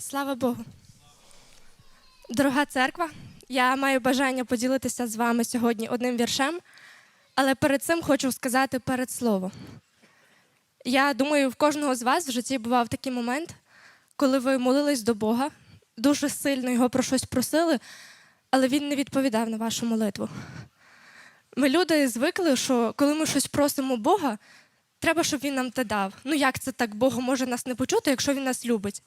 Слава Богу. Дорога церква, я маю бажання поділитися з вами сьогодні одним віршем, але перед цим хочу сказати перед слово. Я думаю, в кожного з вас в житті бував такий момент, коли ви молились до Бога, дуже сильно його про щось просили, але він не відповідав на вашу молитву. Ми люди звикли, що коли ми щось просимо Бога, треба, щоб він нам те дав. Ну як це так? Бог може нас не почути, якщо він нас любить.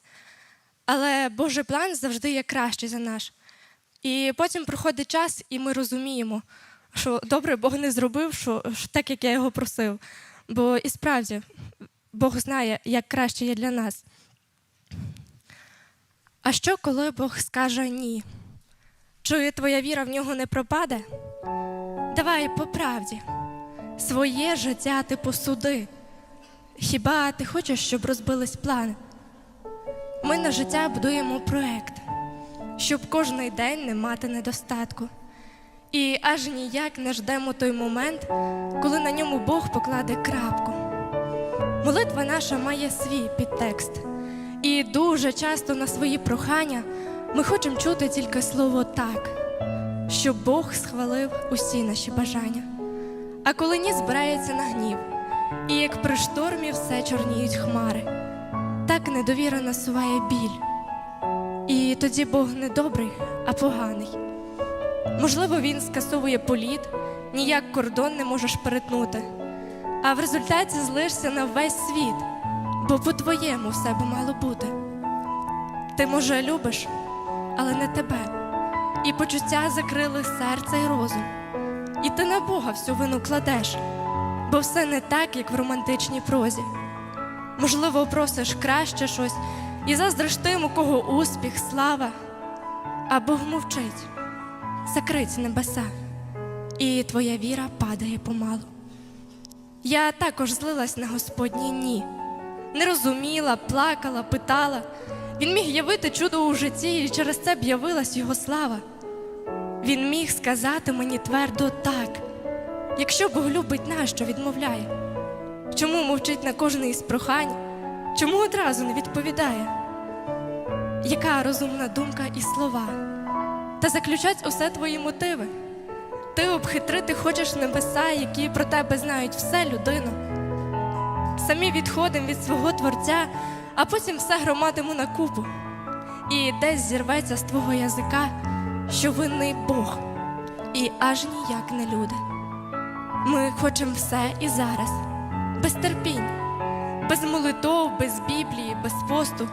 Але Божий план завжди є кращий за наш. І потім проходить час, і ми розуміємо, що добре Бог не зробив, що, що так, як я його просив. Бо і справді Бог знає, як краще є для нас. А що, коли Бог скаже ні? Чи твоя віра в нього не пропаде? Давай по правді, своє життя ти посуди. Хіба ти хочеш, щоб розбились плани? Ми на життя будуємо проект, щоб кожний день не мати недостатку. І аж ніяк не ждемо той момент, коли на ньому Бог покладе крапку. Молитва наша має свій підтекст, і дуже часто на свої прохання ми хочемо чути тільки слово так, щоб Бог схвалив усі наші бажання. А коли ні збирається на гнів, і як при штормі все чорніють хмари недовіра насуває біль. І тоді Бог не добрий, а поганий. Можливо, він скасовує політ, ніяк кордон не можеш перетнути, а в результаті злишся на весь світ, бо по-твоєму все би мало бути. Ти, може, любиш, але не тебе, і почуття закрили серце і розум. І ти на Бога всю вину кладеш, бо все не так, як в романтичній прозі. Можливо, просиш краще щось і заздриш у кого успіх, слава, а Бог мовчить, закрить небеса, і твоя віра падає помалу. Я також злилась на Господнє ні, не розуміла, плакала, питала. Він міг явити чудо у житті, і через це б явилась його слава. Він міг сказати мені твердо так, якщо Бог любить нащо відмовляє. Чому мовчить на кожне із прохань? Чому одразу не відповідає? Яка розумна думка і слова? Та заключать усе твої мотиви. Ти обхитрити хочеш небеса, які про тебе знають все людину. Самі відходимо від свого творця, а потім все громадимо на купу. І десь зірветься з твого язика, що винний Бог, і аж ніяк не люди. Ми хочемо все і зараз без терпінь, без молитов, без Біблії, без посту.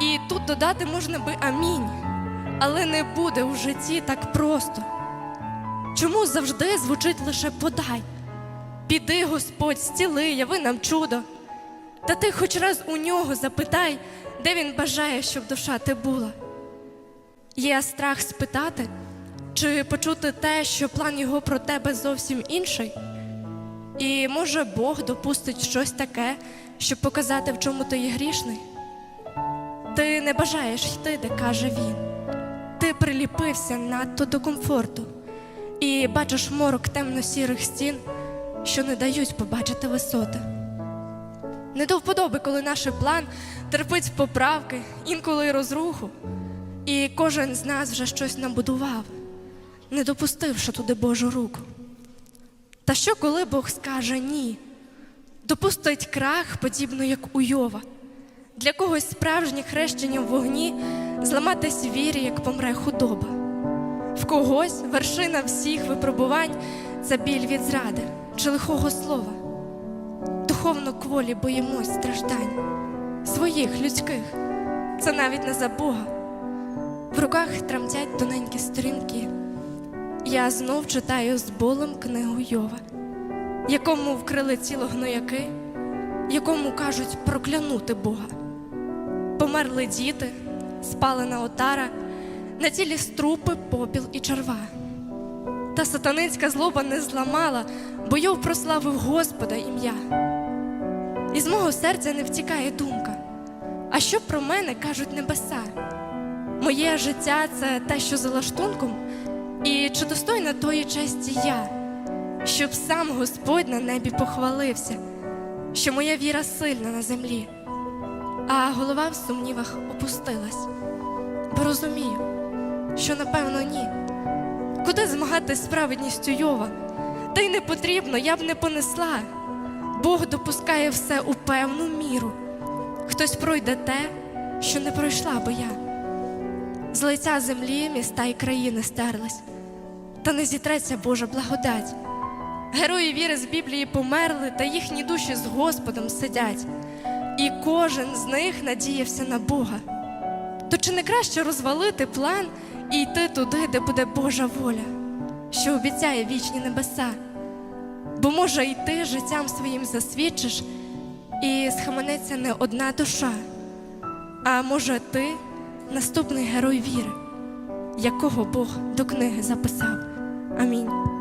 І тут додати можна би амінь, але не буде у житті так просто. Чому завжди звучить лише подай? Піди, Господь, зціли, яви нам чудо. Та ти хоч раз у нього запитай, де він бажає, щоб душа ти була. Є страх спитати, чи почути те, що план його про тебе зовсім інший. І може Бог допустить щось таке, щоб показати, в чому ти є грішний. Ти не бажаєш йти, де каже він. Ти приліпився надто до комфорту і бачиш морок темно-сірих стін, що не дають побачити висоти. Не до вподоби, коли наш план терпить поправки, інколи розруху, і кожен з нас вже щось набудував, не допустивши туди Божу руку. Та що, коли Бог скаже ні? Допустить крах, подібно як у Йова. Для когось справжнє хрещення в вогні зламатись вірі, як помре худоба. В когось вершина всіх випробувань це біль від зради чи лихого слова. Духовно кволі боїмось страждань, своїх людських, це навіть не за Бога. В руках тремтять тоненькі сторінки. Я знов читаю з болем книгу Йова, якому вкрили тіло гнояки, якому кажуть проклянути Бога. Померли діти, спалена отара, на тілі струпи, попіл і черва. Та сатанинська злоба не зламала, бо Йов прославив Господа ім'я. Із мого серця не втікає думка. А що про мене кажуть небеса? Моє життя це те, що за лаштунком. І чи достойна тої честі я, щоб сам Господь на небі похвалився, що моя віра сильна на землі? а голова в сумнівах опустилась. Бо розумію, що напевно ні. Куди змагатись з Йова? Та й не потрібно, я б не понесла. Бог допускає все у певну міру. Хтось пройде те, що не пройшла би я. З лиця землі міста і країни стерлись, та не зітреться Божа благодать. Герої віри з Біблії померли, та їхні душі з Господом сидять, і кожен з них надіявся на Бога. То чи не краще розвалити план і йти туди, де буде Божа воля, що обіцяє вічні небеса? Бо може й ти життям своїм засвідчиш, і схаменеться не одна душа, а може ти наступний герой віри, якого Бог до книги записав. Амінь.